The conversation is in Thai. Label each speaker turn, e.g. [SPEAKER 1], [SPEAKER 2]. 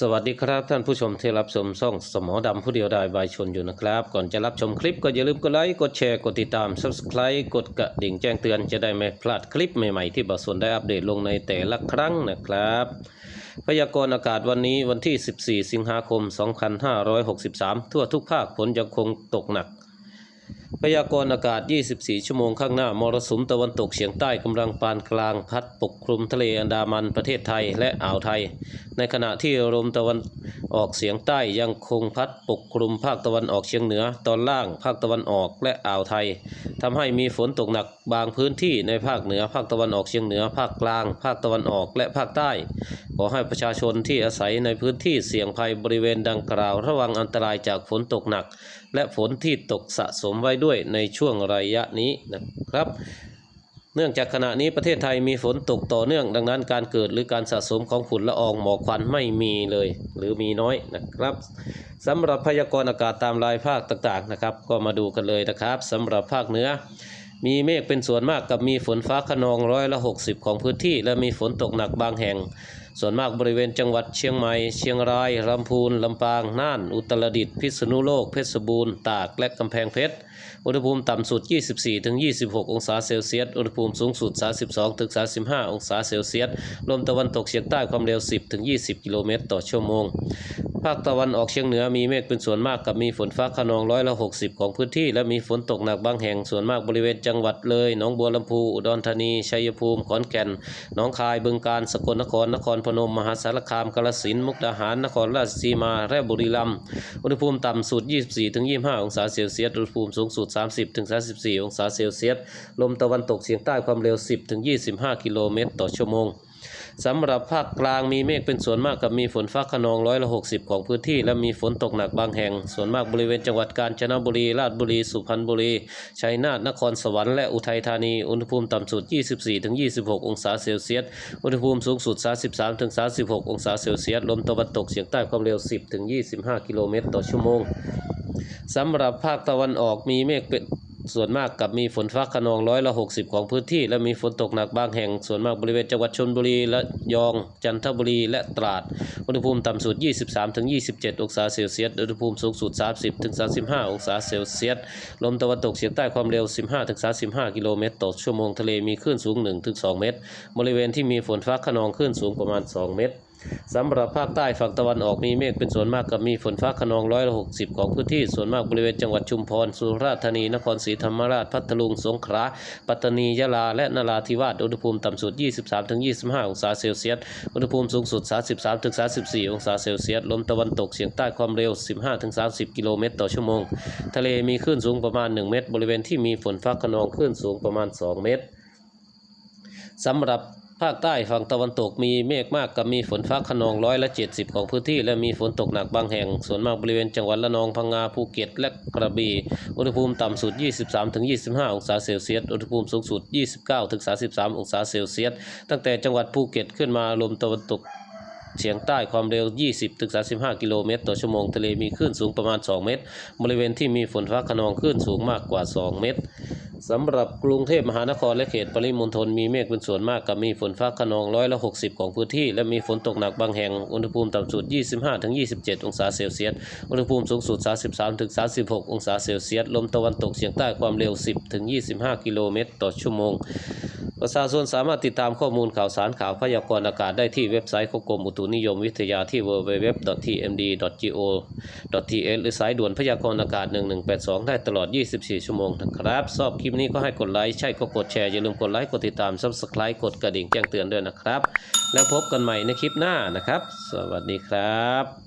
[SPEAKER 1] สวัสดีครับท่านผู้ชมที่รับชมช่องสมอดำผู้เดียวดายบายชนอยู่นะครับ ก่อนจะรับชมคลิปก็อย่าลืมกดไลค์กดแชร์กดติดตาม Subscribe กดกระดิ่งแจ้งเตือนจะได้ไม่พลาดคลิปใหม่ๆที่บอสนได้อัปเดตลงในแต่ละครั้งนะครับ พยากรณ์อากาศวันนี้วันที่ 14 สิงหาคม 2563 ทั่วทุกภาคฝนยังคงตกหนัก พยากรณ์อากาศ 24 ชั่วโมงข้างหน้า มรสุมตะวันตกเฉียงใต้กำลังปานกลางพัดปกคลุมทะเลอันดามันประเทศไทยและอ่าวไทย ในขณะที่ลมตะวันออกเฉียงใต้ยังคงพัดปกคลุมภาคตะวันออกเฉียงเหนือ ตอนล่างภาคตะวันออกและอ่าวไทย ทำให้มีฝนตกหนักบางพื้นที่ในภาคเหนือ ภาคตะวันออกเฉียงเหนือ ภาคกลาง ภาคตะวันออกและภาคใต้ ขอให้ประชาชนที่อาศัยในพื้นที่เสี่ยงภัยบริเวณดังกล่าว ระวังอันตรายจากฝนตกหนัก และฝนที่ตกสะสมไว้ด้วยในช่วงระยะนี้นะครับ เนื่องจากขณะนี้ประเทศไทยมีฝนตกต่อเนื่องดังนั้นการเกิดหรือการสะสมของฝุ่นละอองหมอกควันไม่มีเลย หรือมีน้อยนะครับสำหรับพยากรณ์อากาศตามรายภาคต่างๆนะครับ ก็มาดูกันเลยนะครับสำหรับภาคเหนือ มีเมฆเป็นส่วนมากกับมีฝนฟ้าขนองร้อยละ 60 ของพื้นที่ และมีฝนตกหนักบางแห่ง ส่วนมากบริเวณจังหวัดเชียงใหม่ เชียงรายลำพูนลำปาง น่าน อุตรดิตถ์พิษณุโลก เพชรบูรณ์ ตาก และกำแพงเพชร อุณหภูมิต่ำสุด 24-26 องศาเซลเซียส อุณหภูมิสูงสุด 32-35 องศาเซลเซียส ลมตะวันตกเฉียงใต้ความเร็ว 10-20 กิโลเมตรต่อชั่วโมง ภาคตะวันออกเฉียงเหนือมีเมฆเป็นส่วนมากกับมีฝนฟ้าขนองร้อยละ60ของพื้นที่ และมีฝนตกหนักบางแห่งส่วนมากบริเวณจังหวัดเลย หนองบัวลำพูอุดรธานี ชัยภูมิ ขอนแก่น หนองคาย บึงกาฬ สกลนคร นครพนม มหาสารคาม กาฬสินธุ์ มุกดาหาร นครราชสีมา และบุรีรัมย์ อุณหภูมิต่ำสุด 24-25 องศาเซลเซียส อุณหภูมิสูงสุด 30-34 องศาเซลเซียส ลมตะวันตกเฉียงใต้ความเร็ว 10-25 กิโลเมตรต่อชั่วโมง สำหรับภาคกลางมีเมฆเป็นส่วนมากกับมีฝนฟ้าขนองร้อยละ60ของพื้นที่ และมีฝนตกหนักบางแห่ง ส่วนมากบริเวณจังหวัดกาญจนบุรี ราชบุรี สุพรรณบุรี ชัยนาท นครสวรรค์ และอุทัยธานี อุณหภูมิต่ำสุด 24-26 องศาเซลเซียส อุณหภูมิสูงสุด 33-36 องศาเซลเซียส ลมตะวันตกเฉียงใต้ความเร็ว 10-25 กิโลเมตรต่อชั่วโมงสำหรับภาคตะวันออกมีเมฆเป็น ส่วนมากกับมีฝนฟ้าขนองร้อยละ 60 ของพื้นที่ และมีฝนตกหนักบางแห่ง ส่วนมากบริเวณจังหวัดชลบุรีและยอง จันทบุรีและตราด อุณหภูมิต่ำสุด 23-27 องศาเซลเซียส อุณหภูมิสูงสุด 30-35 องศาเซลเซียส ลมตะวันตกเฉียงใต้ความเร็ว 15-35 กิโลเมตรต่อชั่วโมง ทะเลมีคลื่นสูง 1-2 เมตร บริเวณที่มีฝนฟ้าขนองคลื่นสูงประมาณ 2 เมตร สำหรับภาคใต้ฝั่งตะวันออกมีเมฆเป็นส่วนมากกับมีฝนฟ้าขนองร้อยละหกสิบของพื้นที่ส่วนมากบริเวณจังหวัดชุมพรสุราษฎร์ธานีนครศรีธรรมราชพัทลุงสงขลาปัตตานียะลาและนราธิวาสอุณหภูมิต่ำสุด 23-25 องศาเซลเซียสอุณหภูมิสูงสุด 33-34 องศาเซลเซียสลมตะวันตกเฉียงใต้ความเร็ว 15-30 กิโลเมตรต่อชั่วโมง ทะเลมีคลื่นสูงประมาณ 1 เมตร บริเวณที่มีฝนฟ้าขนองคลื่นสูงประมาณ 2 เมตรสำหรับ ภาคใต้ฝั่งตะวันตกมีเมฆมากกับมีฝนฟ้าขนองร้อยละ70ของพื้นที่ และมีฝนตกหนักบางแห่ง ส่วนมากบริเวณจังหวัดระนองพังงาภูเก็ตและกระบี่อุณหภูมิต่ำสุด 23-25 องศาเซลเซียสอุณหภูมิสูงสุด 29-33 องศาเซลเซียสตั้งแต่จังหวัดภูเก็ตขึ้นมาลมตะวันตกเฉียงใต้ความเร็ว 20-35 กิโลเมตร ต่อชั่วโมงทะเลมีคลื่นสูงประมาณ 2 เมตร บริเวณที่มีฝนฟ้าขนองคลื่นสูงมากกว่า 2 เมตร สำหรับกรุงเทพมหานครและเขตปริมณฑลมีเมฆเป็นส่วนมากกับมีฝนฟ้าขนองร้อยละ 60 ของพื้นที่ และมีฝนตกหนักบางแห่ง อุณหภูมิต่ำสุด 25-27 องศาเซลเซียส อุณหภูมิสูงสุด 33-36 องศาเซลเซียส ลมตะวันตกเฉียงใต้ความเร็ว 10-25 กิโลเมตรต่อชั่วโมง ประชาชนสามารถติดตามข้อมูลข่าวสารข่าวพยากรณ์อากาศได้ที่เว็บไซต์ของกรมอุตุนิยมวิทยาที่ www.tmd.go.th หรือสายด่วนพยากรณ์อากาศ 1182 ได้ตลอด 24 ชั่วโมงนะครับชอบคลิปนี้ก็ให้กดไลค์ใช่ก็กดแชร์ อย่าลืมกดไลค์กดติดตาม Subscribe กดกระดิ่งแจ้งเตือนด้วยนะครับ แล้วพบกันใหม่ในคลิปหน้านะครับ สวัสดีครับ